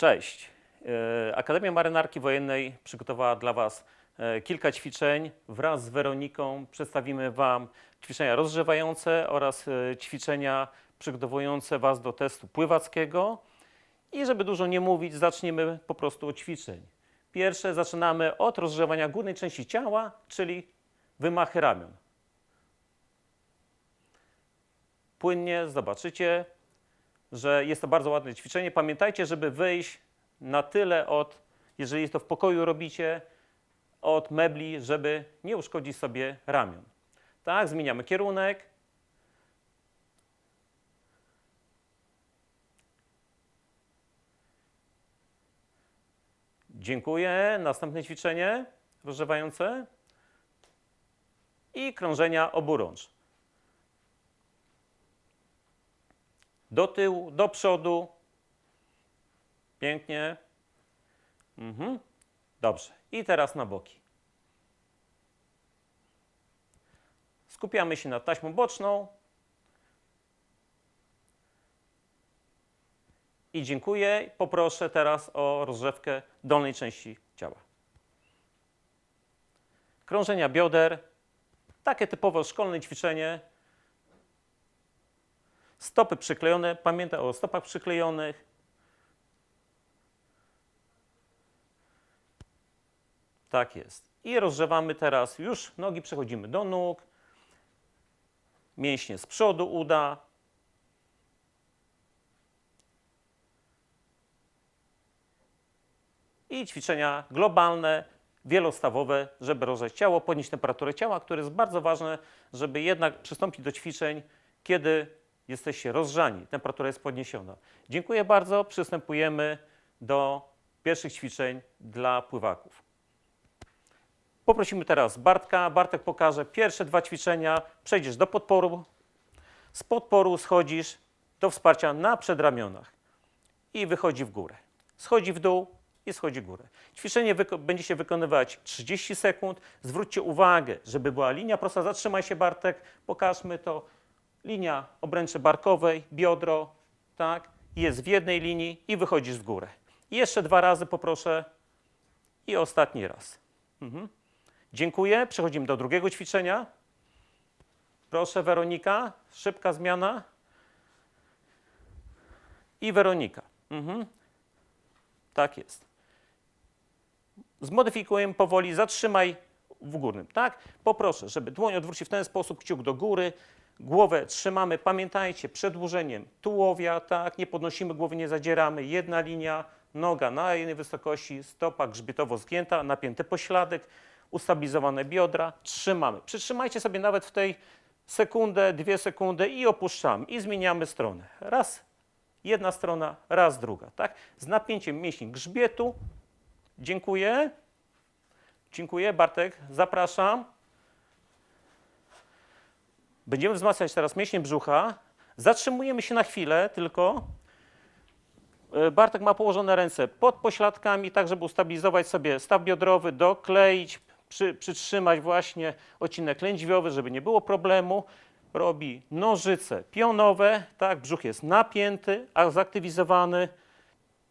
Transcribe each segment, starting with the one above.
Cześć. E, Akademia Marynarki Wojennej przygotowała dla Was e, kilka ćwiczeń. Wraz z Weroniką przedstawimy Wam ćwiczenia rozgrzewające oraz e, ćwiczenia przygotowujące Was do testu pływackiego. I żeby dużo nie mówić, zaczniemy po prostu od ćwiczeń. Pierwsze zaczynamy od rozgrzewania górnej części ciała, czyli wymachy ramion. Płynnie zobaczycie, że jest to bardzo ładne ćwiczenie. Pamiętajcie, żeby wyjść na tyle od, jeżeli to w pokoju robicie, od mebli, żeby nie uszkodzić sobie ramion. Tak, zmieniamy kierunek. Dziękuję. Następne ćwiczenie rozgrzewające i krążenia oburącz. Do tyłu, do przodu. Pięknie. Mhm. Dobrze. I teraz na boki. Skupiamy się na taśmą boczną. I dziękuję. Poproszę teraz o rozgrzewkę dolnej części ciała. Krążenia bioder. Takie typowo szkolne ćwiczenie. Stopy przyklejone. Pamiętaj o stopach przyklejonych. Tak jest. I rozgrzewamy teraz już nogi, przechodzimy do nóg. Mięśnie z przodu uda. I ćwiczenia globalne, wielostawowe, żeby rozgrzać ciało, podnieść temperaturę ciała, które jest bardzo ważne, żeby jednak przystąpić do ćwiczeń, kiedy jesteście rozgrzani, temperatura jest podniesiona. Dziękuję bardzo. Przystępujemy do pierwszych ćwiczeń dla pływaków. Poprosimy teraz Bartka. Bartek pokaże pierwsze dwa ćwiczenia. Przejdziesz do podporu. Z podporu schodzisz do wsparcia na przedramionach i wychodzi w górę. Schodzi w dół i schodzi w górę. Ćwiczenie będzie się wykonywać 30 sekund. Zwróćcie uwagę, żeby była linia prosta. Zatrzymaj się Bartek, pokażmy to. Linia obręczy barkowej, biodro, tak, jest w jednej linii i wychodzisz w górę. Jeszcze dwa razy poproszę i ostatni raz. Mhm. Dziękuję. Przechodzimy do drugiego ćwiczenia. Proszę, Weronika, szybka zmiana. I Weronika. Mhm. Tak jest. Zmodyfikujemy powoli, zatrzymaj w górnym, tak? Poproszę, żeby dłoń odwrócić w ten sposób, kciuk do góry, głowę trzymamy, pamiętajcie, przedłużeniem tułowia, tak? Nie podnosimy głowy, nie zadzieramy, jedna linia, noga na jednej wysokości, stopa grzbietowo zgięta, napięty pośladek, ustabilizowane biodra, trzymamy. Przytrzymajcie sobie nawet w tej sekundę, dwie sekundy i opuszczamy i zmieniamy stronę. Raz, jedna strona, raz druga, tak? Z napięciem mięśni grzbietu. Dziękuję. Dziękuję. Bartek, zapraszam. Będziemy wzmacniać teraz mięśnie brzucha. Zatrzymujemy się na chwilę tylko. E, Bartek ma położone ręce pod pośladkami, tak żeby ustabilizować sobie staw biodrowy, dokleić, przy, przytrzymać właśnie odcinek lędźwiowy, żeby nie było problemu. Robi nożyce pionowe, tak, brzuch jest napięty, a zaktywizowany.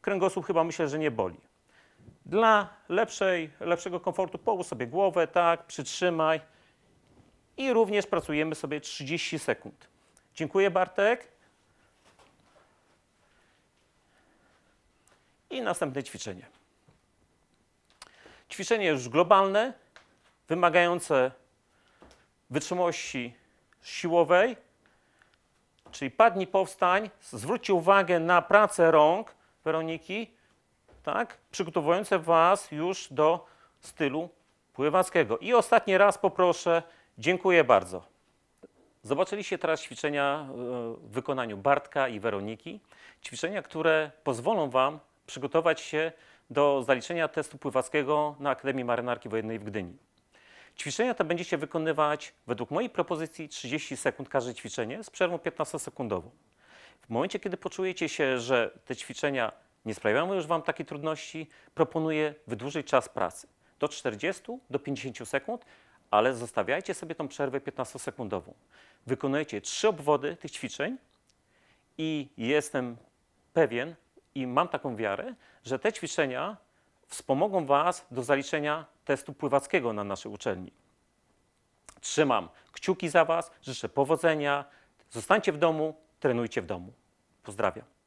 Kręgosłup chyba myślę, że nie boli. Dla lepszej, lepszego komfortu połóż sobie głowę, tak, przytrzymaj i również pracujemy sobie 30 sekund. Dziękuję Bartek. I następne ćwiczenie. Ćwiczenie już globalne, wymagające wytrzymałości siłowej, czyli padnij, powstań. Zwróćcie uwagę na pracę rąk Weroniki, tak, przygotowujące Was już do stylu pływackiego. I ostatni raz poproszę, dziękuję bardzo. Zobaczyliście teraz ćwiczenia e, w wykonaniu Bartka i Weroniki. Ćwiczenia, które pozwolą Wam przygotować się do zaliczenia testu pływackiego na Akademii Marynarki Wojennej w Gdyni. Ćwiczenia te będziecie wykonywać według mojej propozycji 30 sekund każde ćwiczenie z przerwą 15-sekundową. W momencie, kiedy poczujecie się, że te ćwiczenia nie sprawiają już Wam takiej trudności, proponuję wydłużyć czas pracy do 40 do 50 sekund, ale zostawiajcie sobie tą przerwę 15-sekundową. Wykonujecie trzy obwody tych ćwiczeń i jestem pewien, I mam taką wiarę, że te ćwiczenia wspomogą Was do zaliczenia testu pływackiego na naszej uczelni. Trzymam kciuki za Was, życzę powodzenia. Zostańcie w domu, trenujcie w domu. Pozdrawiam.